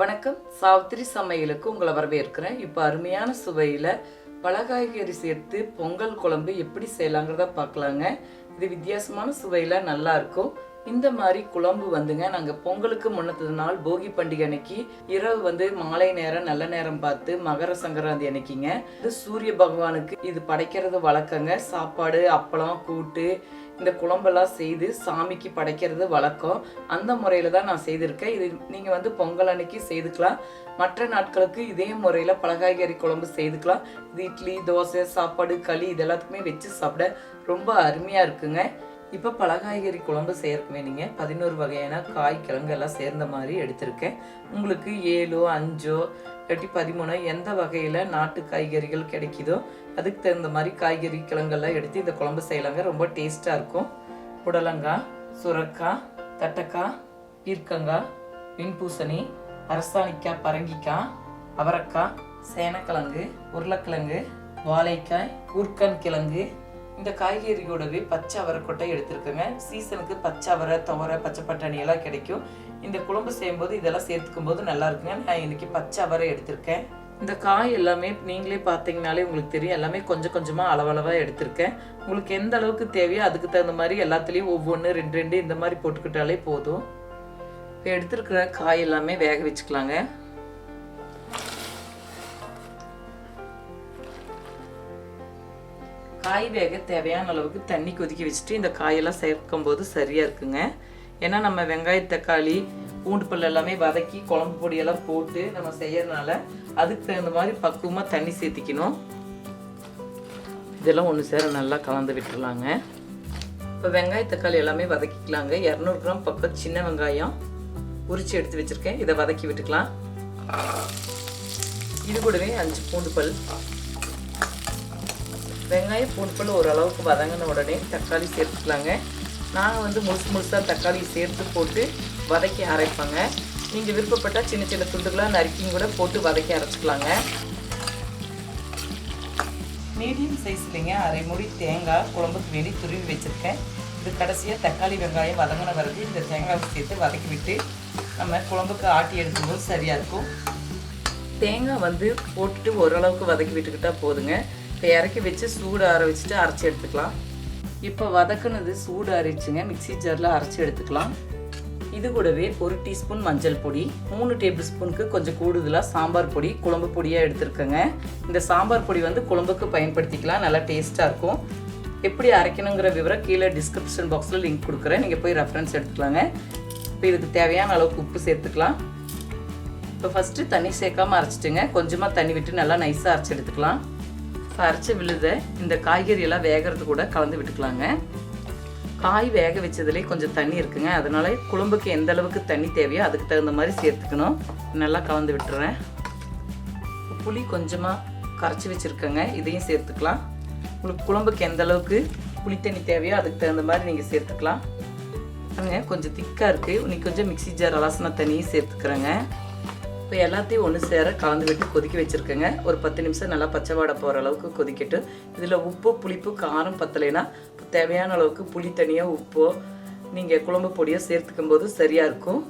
வணக்கம். சாவித்திரி சமையலுக்கு உங்களை வரவேற்கிறேன். இப்போ அருமையான சுவையில் பல காய்கறி சேர்த்து பொங்கல் குழம்பு எப்படி செய்யலாங்கிறத பார்க்கலாங்க. இது வித்தியாசமான சுவையில் நல்லாயிருக்கும் இந்த மாதிரி குழம்பு வந்துங்க. நாங்கள் பொங்கலுக்கு முன்னத்து நாள் போகி பண்டிகை அன்னைக்கு இரவு வந்து மாலை நேரம் நல்ல நேரம் பார்த்து மகர சங்கராந்தி அன்னைக்குங்க. இது சூரிய பகவானுக்கு இது படைக்கிறது வழக்கங்க. சாப்பாடு அப்பளம் கூட்டு இந்த குழம்பெல்லாம் செய்து சாமிக்கு படைக்கிறது வழக்கம். அந்த முறையில் தான் நான் செய்திருக்கேன். இது நீங்கள் வந்து பொங்கல் அன்னைக்கு செய்துக்கலாம். மற்ற நாட்களுக்கு இதே முறையில் பலகாய்கறி குழம்பு செய்துக்கலாம். இது இட்லி தோசை சாப்பாடு களி இது எல்லாத்துக்குமே வச்சு சாப்பிட ரொம்ப அருமையாக இருக்குங்க. இப்போ பலகாய்கறி குழம்பு செய்யறதுக்கு நீங்கள் பதினோரு வகையான காய் கிழங்கு எல்லாம் சேர்ந்த மாதிரி எடுத்திருக்கேன். உங்களுக்கு ஏழோ அஞ்சோ இல்லாட்டி பதிமூணோ எந்த வகையில் நாட்டு காய்கறிகள் கிடைக்குதோ அதுக்கு தகுந்த மாதிரி காய்கறி கிழங்கெல்லாம் எடுத்து இந்த குழம்பு செய்யலாங்க. ரொம்ப டேஸ்ட்டாக இருக்கும். புடலங்காய் சுரக்காய் தட்டக்காய் பீர்க்கங்காய் மின்பூசணி அரசாணிக்காய் பரங்கிக்காய் அவரக்காய் சேனக்கிழங்கு உருளைக்கிழங்கு வாழைக்காய் கூர்க்கன் கிழங்கு இந்த காய்கறியோடவே பச்சை அவரைக்கொட்டை எடுத்துருக்கோங்க. சீசனுக்கு பச்சை அவரை துவரை பச்சை பட்டாணி எல்லாம் கிடைக்கும். இந்த குழம்பு செய்யும்போது இதெல்லாம் சேர்த்துக்கும் போது நல்லா இருக்குங்க. நான் இன்னைக்கு பச்சை அவரை எடுத்திருக்கேன். இந்த காய் எல்லாமே நீங்களே பார்த்தீங்கனாலே உங்களுக்கு தெரியும். எல்லாமே கொஞ்சம் கொஞ்சமாக அளவளவாக எடுத்திருக்கேன். உங்களுக்கு எந்த அளவுக்கு தேவையோ அதுக்கு தகுந்த மாதிரி எல்லாத்துலேயும் ஒவ்வொன்று ரெண்டு ரெண்டு இந்த மாதிரி போட்டுக்கிட்டாலே போதும். இப்போ எடுத்துருக்கிற காய் எல்லாமே வேக வச்சுக்கலாங்க. காய் வேக தேவையான அளவுக்கு தண்ணி கொதிக்க வச்சுட்டு இந்த காயெல்லாம் சேர்க்கும் போது சரியாக இருக்குங்க. ஏன்னா நம்ம வெங்காய தக்காளி பூண்டு பல் எல்லாமே வதக்கி குழம்பு பொடியெல்லாம் போட்டு நம்ம செய்யறதுனால அதுக்கு தகுந்த மாதிரி பக்குவமாக தண்ணி சேர்த்திக்கணும். இதெல்லாம் ஒன்று சேர நல்லா கலந்து விட்டுறலாங்க. இப்போ வெங்காய தக்காளி எல்லாமே வதக்கிக்கலாங்க. இரநூறு கிராம் பக்கம் சின்ன வெங்காயம் உரிச்சு எடுத்து வச்சுருக்கேன். இதை வதக்கி விட்டுக்கலாம். இது கூடவே அஞ்சு பூண்டு பல். வெங்காயம் பூண்டு ஓரளவுக்கு வதங்கின உடனே தக்காளி சேர்த்துக்கலாங்க. நான் வந்து முழுசு முழுசாக தக்காளி சேர்த்து போட்டு வதக்கி அரைப்பேங்க. நீங்கள் விருப்பப்பட்டால் சின்ன சின்ன துண்டுகளாக நறுக்கியும் கூட போட்டு வதக்கி அரைச்சிக்கலாங்க. மீடியம் சைஸ்லேங்க அரை மூடி தேங்காய் குழம்புக்கு வேண்டி துருவி வச்சுருக்கேன். இது கடைசியாக தக்காளி வெங்காயம் வதங்கின வரது இந்த தேங்காய் சேர்த்து வதக்கி விட்டு நம்ம குழம்புக்கு ஆட்டி எடுக்கும்போது சரியாக இருக்கும். தேங்காய் வந்து போட்டுட்டு ஓரளவுக்கு வதக்கி விட்டுக்கிட்டால் போதுங்க. இப்போ இறக்கி வச்சு சூடு ஆற வச்சுட்டு அரைச்சி எடுத்துக்கலாம். இப்போ வதக்குனது சூடு அரைச்சுங்க மிக்ஸி ஜாரில் அரைச்சி எடுத்துக்கலாம். இது கூடவே ஒரு டீஸ்பூன் மஞ்சள் பொடி மூணு டேபிள் ஸ்பூனுக்கு கொஞ்சம் கூடுதலாக சாம்பார் பொடி குழம்பு பொடியாக எடுத்துருக்கேங்க. இந்த சாம்பார் பொடி வந்து குழம்புக்கு பயன்படுத்திக்கலாம். நல்லா டேஸ்ட்டாக இருக்கும். எப்படி அரைக்கணுங்கிற விவரம் கீழே டிஸ்கிரிப்ஷன் பாக்ஸில் லிங்க் கொடுக்குறேன். நீங்கள் போய் ரெஃபரன்ஸ் எடுத்துக்கலாங்க. இப்போ இதுக்கு தேவையான அளவுக்கு உப்பு சேர்த்துக்கலாம். இப்போ ஃபஸ்ட்டு தண்ணி சேர்க்காம அரைச்சிட்டுங்க. கொஞ்சமாக தண்ணி விட்டு நல்லா நைஸாக அரைச்சி எடுத்துக்கலாம். இப்போ அரைச்ச விழுத. இந்த காய்கறி எல்லாம் வேகிறது கூட கலந்து விட்டுக்கலாங்க. காய் வேக வச்சதுலேயே கொஞ்சம் தண்ணி இருக்குங்க. அதனால குழம்புக்கு எந்த அளவுக்கு தண்ணி தேவையோ அதுக்கு தகுந்த மாதிரி சேர்த்துக்கணும். நல்லா கலந்து விட்டுறேன். புளி கொஞ்சமாக கரைச்சி வச்சுருக்கேங்க. இதையும் சேர்த்துக்கலாம். உங்களுக்கு குழம்புக்கு எந்த அளவுக்கு புளி தண்ணி தேவையோ அதுக்கு தகுந்த மாதிரி நீங்கள் சேர்த்துக்கலாம். பாருங்க கொஞ்சம் திக்காக இருக்குது இன்னைக்கு கொஞ்சம் மிக்ஸி ஜார் அலசின தண்ணியும் சேர்த்துக்கிறேங்க. இப்போ எல்லாத்தையும் ஒன்று சேர கலந்து விட்டு கொதிக்க வச்சுருக்கேங்க. ஒரு பத்து நிமிஷம் நல்லா பச்சை வாடை போகிற அளவுக்கு கொதிக்கட்டும் இதில் உப்பு புளிப்பு காரம் பத்தலைன்னா தேவையான அளவுக்கு புளி தனியாக உப்போ நீங்கள் குழம்பு பொடியோ சேர்த்துக்கும் போது சரியாக இருக்கும்.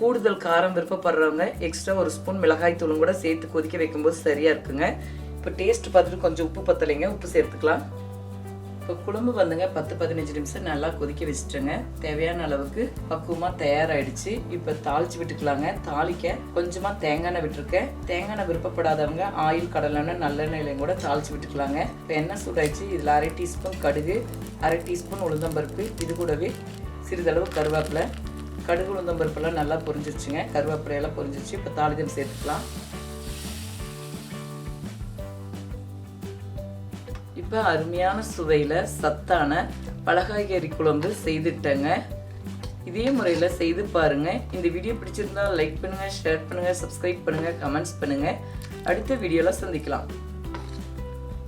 கூடுதல் காரம் விருப்பப்படுறவங்க எக்ஸ்ட்ரா ஒரு ஸ்பூன் மிளகாய் தூளும் கூட சேர்த்து கொதிக்க வைக்கும்போது சரியாக இருக்குங்க. இப்போ டேஸ்ட் பார்த்துட்டு கொஞ்சம் உப்பு பத்தலைங்க. உப்பு சேர்த்துக்கலாம். இப்போ குழம்பு வந்துங்க பத்து பதினஞ்சு நிமிஷம் நல்லா கொதிக்க வச்சுட்டேங்க. தேவையான அளவுக்கு பக்குவமாக தயாராகிடுச்சு இப்போ தாளிச்சு விட்டுக்கலாங்க. தாளிக்க கொஞ்சமாக தேங்காய் எண்ணெய் விட்டுருக்கேன். தேங்காய் எண்ணெய் விருப்பப்படாதவங்க ஆயில் கடலெண்ணெய் நல்லெண்ணெயிலையும் கூட தாளிச்சு விட்டுக்கலாங்க. இப்போ எண்ணெய் சூடாயிடுச்சு? இதில் அரை டீஸ்பூன் கடுகு அரை டீஸ்பூன் உளுந்தம்பருப்பு இது கூடவே சிறிதளவு கருவேப்பிலை. கடுகு உளுந்தம்பருப்பெல்லாம் நல்லா பொரிஞ்சிருச்சுங்க. கருவேப்பிலையெல்லாம் பொரிஞ்சிருச்சு. இப்போ தாளிதம் சேர்த்துக்கலாம். இப்போ அருமையான சுவையில் சத்தான பலகாய்கறி குழம்பு செய்துட்டேங்க. இதே முறையில் செய்து பாருங்கள் இந்த வீடியோ பிடிச்சிருந்தா லைக் பண்ணுங்கள் ஷேர் பண்ணுங்கள் சப்ஸ்கிரைப் பண்ணுங்கள் கமெண்ட்ஸ் பண்ணுங்கள் அடுத்த வீடியோவில் சந்திக்கலாம்.